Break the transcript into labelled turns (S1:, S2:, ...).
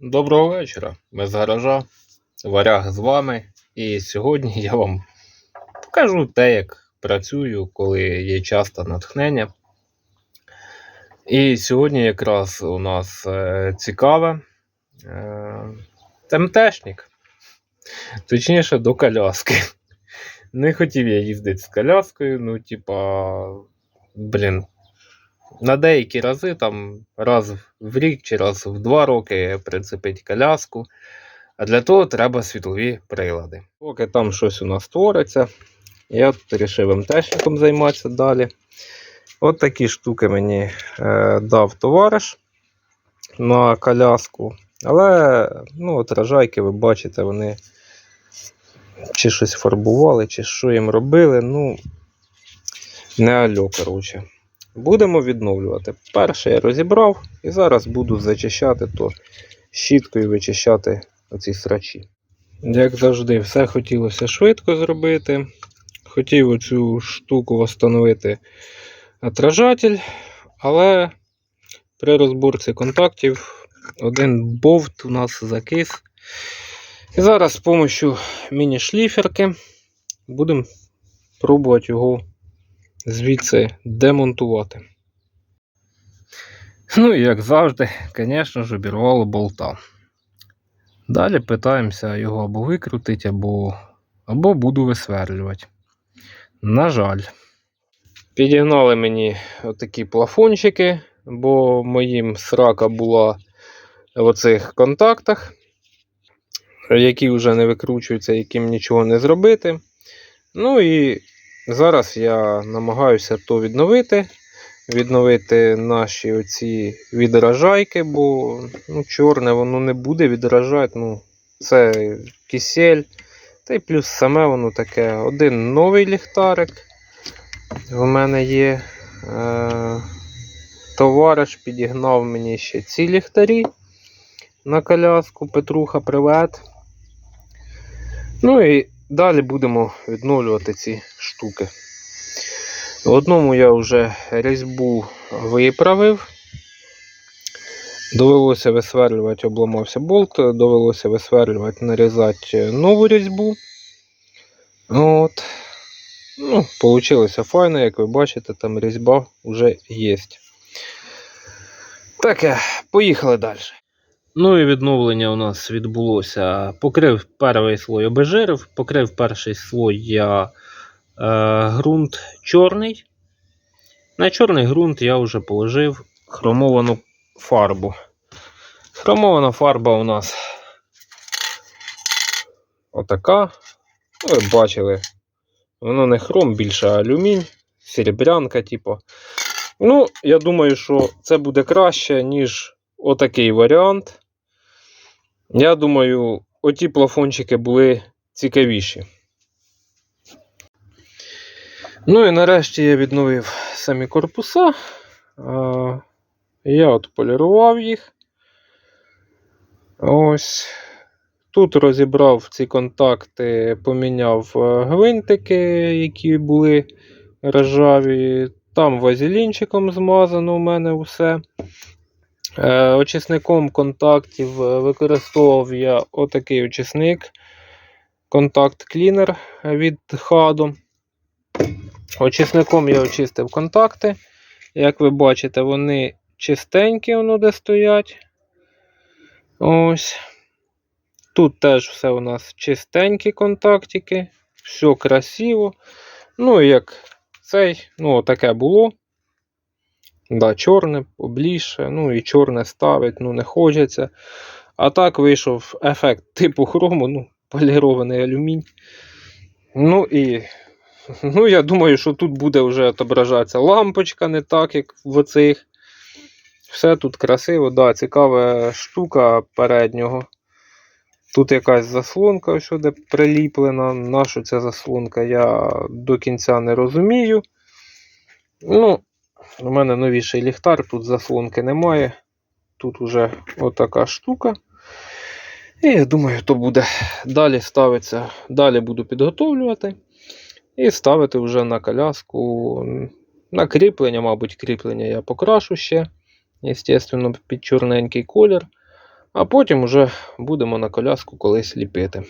S1: Доброго вечора. Ми з гаража. Варяг з вами. І сьогодні я вам покажу те, як працюю, коли є час та натхнення. І сьогодні якраз у нас е, цікаве е, МТшник. Точніше, до коляски. Не хотів я їздити з коляскою, ну, типа, блін, на деякі рази, там раз в рік чи раз в два роки прицепить коляску. А для того треба світлові прилади. Поки там щось у нас твориться, я тут вирішив МТшником займатися далі. От такі штуки мені е, дав товариш на коляску. Але ну, от ви бачите, вони чи щось фарбували, чи що їм робили. Ну, не альо, коротше. Будемо відновлювати. Перше я розібрав і зараз буду зачищати то щіткою вичищати оці срачі. Як завжди, все хотілося швидко зробити. Хотів оцю штуку встановити отражатель, але при розборці контактів один болт у нас закис. І зараз з допомогою міні-шліферки будемо пробувати його звідси демонтувати. Ну і як завжди, звісно ж, обірвало болта. Далі питаємося його або викрутити, або, або буду висверлювати. На жаль. Підігнали мені отакі плафончики, бо моїм срака була в оцих контактах, які вже не викручуються, яким нічого не зробити. Ну і Зараз я намагаюся то відновити. Відновити наші оці відражайки, бо ну, чорне воно не буде відражати. Ну, Це кисель. Та й плюс саме воно таке. Один новий ліхтарик. В мене є. Е- Товариш підігнав мені ще ці ліхтарі на коляску. Петруха, привет. Ну і Далі будемо відновлювати ці штуки. В одному я вже різьбу виправив. Довелося висверлювати, обламався болт, довелося висверлювати, нарізати нову різьбу. От. Ну, Получилося файно, як ви бачите, там різьба вже є. Таке, поїхали далі. Ну і відновлення у нас відбулося. Покрив перший слой обезжирив, покрив перший слой я е, ґрунт чорний. На чорний ґрунт я вже положив хромовану фарбу. Хромована фарба у нас отака. Ну, ви бачили, воно не хром, більше алюмінь, серебрянка, типу. Ну, я думаю, що це буде краще, ніж отакий варіант. Я думаю, оті плафончики були цікавіші. Ну і нарешті я відновив самі корпуса. Я от полірував їх. Ось. Тут розібрав ці контакти, поміняв е, гвинтики, які були ржаві. Там вазелінчиком змазано у мене все. Е, очисником контактів е, використовував я отакий очисник. Контакт клінер від HADO. Очисником я очистив контакти. Як ви бачите, вони чистенькі, воно де стоять. Ось. Тут теж все у нас чистенькі контактики, все красиво. Ну, як цей, ну, таке було. Да, Чорне обліше, ну і чорне ставить, ну не хочеться. А так вийшов ефект типу хрому, ну, полірований алюмінь. Ну і ну, я думаю, що тут буде вже отображатися лампочка, не так, як в оцих. Все тут красиво, да, цікава штука переднього. Тут якась заслонка, що де приліплена. Наша ця заслонка, я до кінця не розумію. Ну, у мене новіший ліхтар, тут заслонки немає. Тут вже отака штука. І я думаю, то буде далі ставиться, далі буду підготовлювати. І ставити вже на коляску. На кріплення, мабуть, кріплення я покрашу ще. Звісно, під чорненький колір. А потім уже будемо на коляску колись ліпити.